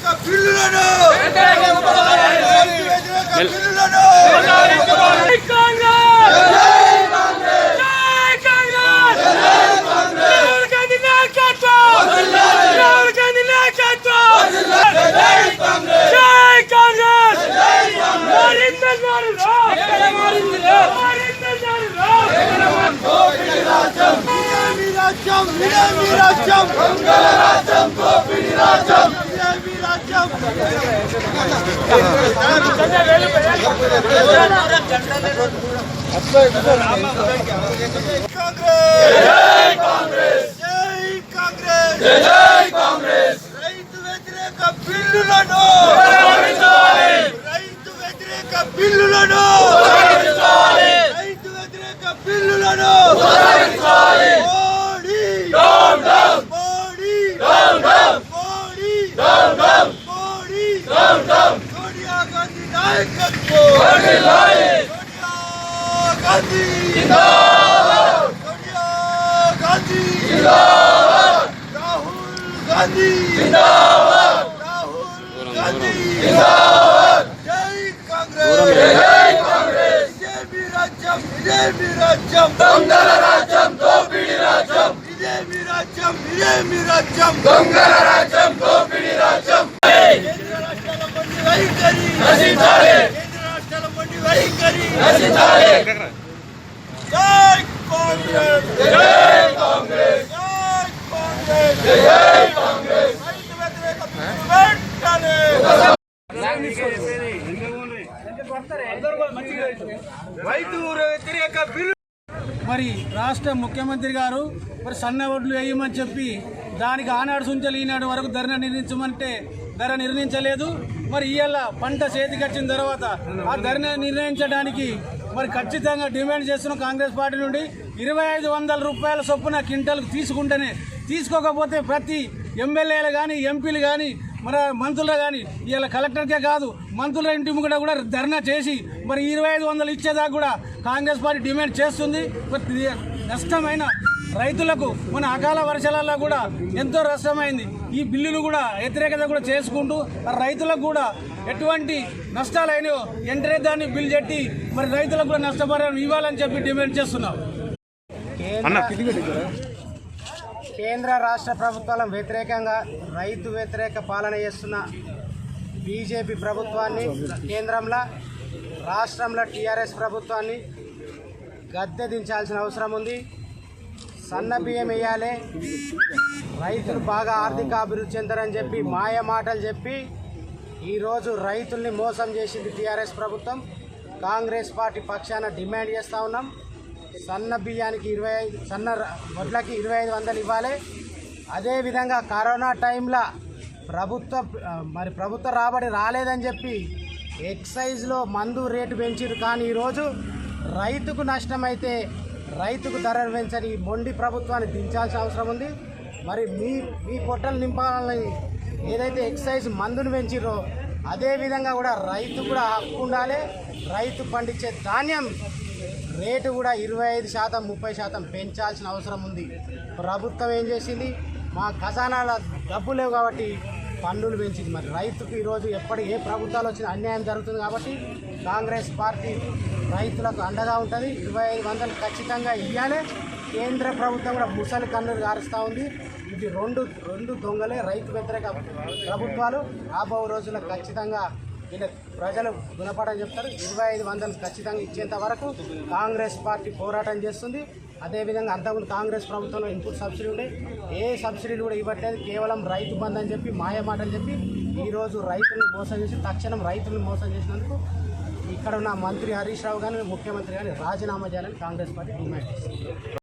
వ్యతిరేక బిల్లులను రైతు వ్యతిరేక బిల్లులను జై కాంగ్రెస్ జై కాంగ్రెస్ రాహుల్ గాంధీ నాయకత్వం రాహుల్ గాంధీ నాయకత్వం జై కాంగ్రెస్ మరింత జారురా మరింత జారురా ఇదేమి రాజ్యం ఇదేమి రాజ్యం దొంగల రాజ్యం దోపిడి రాజ్యం రైతు వ్యతిరేక బిల్లులను రైతు వ్యతిరేక బిల్లులను రైతు వ్యతిరేక బిల్లులను మోడీ మోడీ మోడీ మోడీ సోనియా గాంధీ నాయకత్వం సోనియా గాంధీ సోనియా గాంధీ రాహుల్ గాంధీ రాహుల్ గాంధీ జై కాంగ్రెస్ జై కాంగ్రెస్ ఇదేమి రాజ్యం ఇదేమి రాజ్యం దొంగల రాజ్యం దోపిడి రాజ్యం ఇదేమి రాజ్యం ఇదేమి రాజ్యం దొంగల రాజ్యం దోపిడి రాజ్యం కేంద్ర రాష్ట్రాల మండి వైఖరి నశించాలి కేంద్ర రాష్ట్రాల మండి వైఖరి నశించాలి జై కాంగ్రెస్ జై కాంగ్రెస్ జై కాంగ్రెస్ జై కాంగ్రెస్ రైతు వ్యతిరేక వెంటనే రైతు వ్యతిరేక బిల్లు మరి రాష్ట్ర ముఖ్యమంత్రి గారు మరి సన్న ఓట్లు వేయమని చెప్పి దానికి ఆనాడు సుంచలు ఈనాడు వరకు ధర నిర్ణయించమంటే ధర నిర్ణయించలేదు. మరి ఇవాళ పంట చేతికి వచ్చిన తర్వాత ఆ ధరని నిర్ణయించడానికి మరి ఖచ్చితంగా డిమాండ్ చేస్తున్నాం కాంగ్రెస్ పార్టీ నుండి ఇరవై ఐదు వందల రూపాయల చొప్పున క్వింటల్కి తీసుకుంటేనే తీసుకోకపోతే ప్రతి ఎమ్మెల్యేలు కానీ ఎంపీలు కానీ మరి మంత్రులు కానీ ఇవాళ కలెక్టర్కే కాదు మంత్రుల ఇంటి ముంగట కూడా ధర్నా చేసి మరి ఇరవై ఐదు వందలు ఇచ్చేదాకా కూడా కాంగ్రెస్ పార్టీ డిమాండ్ చేస్తుంది. మరి నష్టమైన రైతులకు మన అకాల వర్షాలలో కూడా ఎంతో నష్టమైంది ఈ బిల్లులు కూడా వ్యతిరేకత కూడా చేసుకుంటూ మరి రైతులకు కూడా ఎటువంటి నష్టాలైనో వెంటనే దాన్ని బిల్ చెట్టి మరి రైతులకు కూడా నష్టపరిహారం ఇవ్వాలని చెప్పి డిమాండ్ చేస్తున్నాం. కేంద్ర రాష్ట్ర ప్రభుత్వాల వ్యతిరేకంగా రైతు వ్యతిరేక పాలన చేస్తున్న బీజేపీ ప్రభుత్వాన్ని కేంద్రంలో రాష్ట్రంలో టీఆర్ఎస్ ప్రభుత్వాన్ని గద్దె దించాల్సిన అవసరం ఉంది. సన్న బియ్యం వేయాలి. రైతులు బాగా ఆర్థిక అభివృద్ధి చెందరని చెప్పి మాయ మాటలు చెప్పి ఈరోజు రైతుల్ని మోసం చేసింది టీఆర్ఎస్ ప్రభుత్వం. కాంగ్రెస్ పార్టీ పక్షాన డిమాండ్ చేస్తూ ఉన్నాం. సన్న బియ్యానికి ఇరవై ఐదు సన్న వడ్లకి ఇరవై ఐదు వందలు ఇవ్వాలి. అదేవిధంగా కరోనా టైంలో ప్రభుత్వ మరి ప్రభుత్వ రాబడి రాలేదని చెప్పి ఎక్సైజ్లో మందు రేటు పెంచారు కానీ ఈరోజు రైతుకు నష్టమైతే రైతుకు ధరలు పెంచని ఈ మొండి ప్రభుత్వాన్ని దించాల్సిన అవసరం ఉంది. మరి మీ మీ పొట్టలు నింపాలని ఏదైతే ఎక్సైజ్ మందును పెంచిరో అదే విధంగా కూడా రైతు కూడా హక్కు ఉండాలి. రైతు పండించే ధాన్యం రేటు కూడా ఇరవై ఐదు శాతం ముప్పై శాతం పెంచాల్సిన అవసరం ఉంది. ప్రభుత్వం ఏం చేసింది? మా ఖజానాల డబ్బు లేవు కాబట్టి పన్నులు పెంచింది. మరి రైతుకు ఈరోజు ఎప్పటి ఏ ప్రభుత్వాలు వచ్చినా అన్యాయం జరుగుతుంది కాబట్టి కాంగ్రెస్ పార్టీ రైతులకు అండగా ఉంటుంది. ఇరవై ఐదు వందలు ఖచ్చితంగా ఇవ్వాలి కేంద్ర ప్రభుత్వం కూడా ముసలి కన్నులు గారుస్తూ ఉంది. ఇది రెండు రెండు దొంగలే రైతు వ్యతిరేక ప్రభుత్వాలు. రాబో రోజుల్లో ఖచ్చితంగా వీళ్ళ ప్రజలు గుణపడని చెప్తారు. ఇరవై ఐదు వందలు ఖచ్చితంగా ఇచ్చేంత వరకు కాంగ్రెస్ పార్టీ పోరాటం చేస్తుంది. అదేవిధంగా అంతకుముందు కాంగ్రెస్ ప్రభుత్వంలో ఇన్పుట్ సబ్సిడీ ఉండే. ఏ సబ్సిడీలు కూడా ఇవ్వట్లేదు. కేవలం రైతు బంధు అని చెప్పి మాయ చెప్పి ఈరోజు రైతులను మోసం చేసి తక్షణం రైతులను మోసం చేసినందుకు ఇక్కడ ఉన్న మంత్రి హరీష్ రావు కానీ ముఖ్యమంత్రి కానీ రాజీనామా చేయాలని కాంగ్రెస్ పార్టీ డిమాండ్ చేస్తుంది.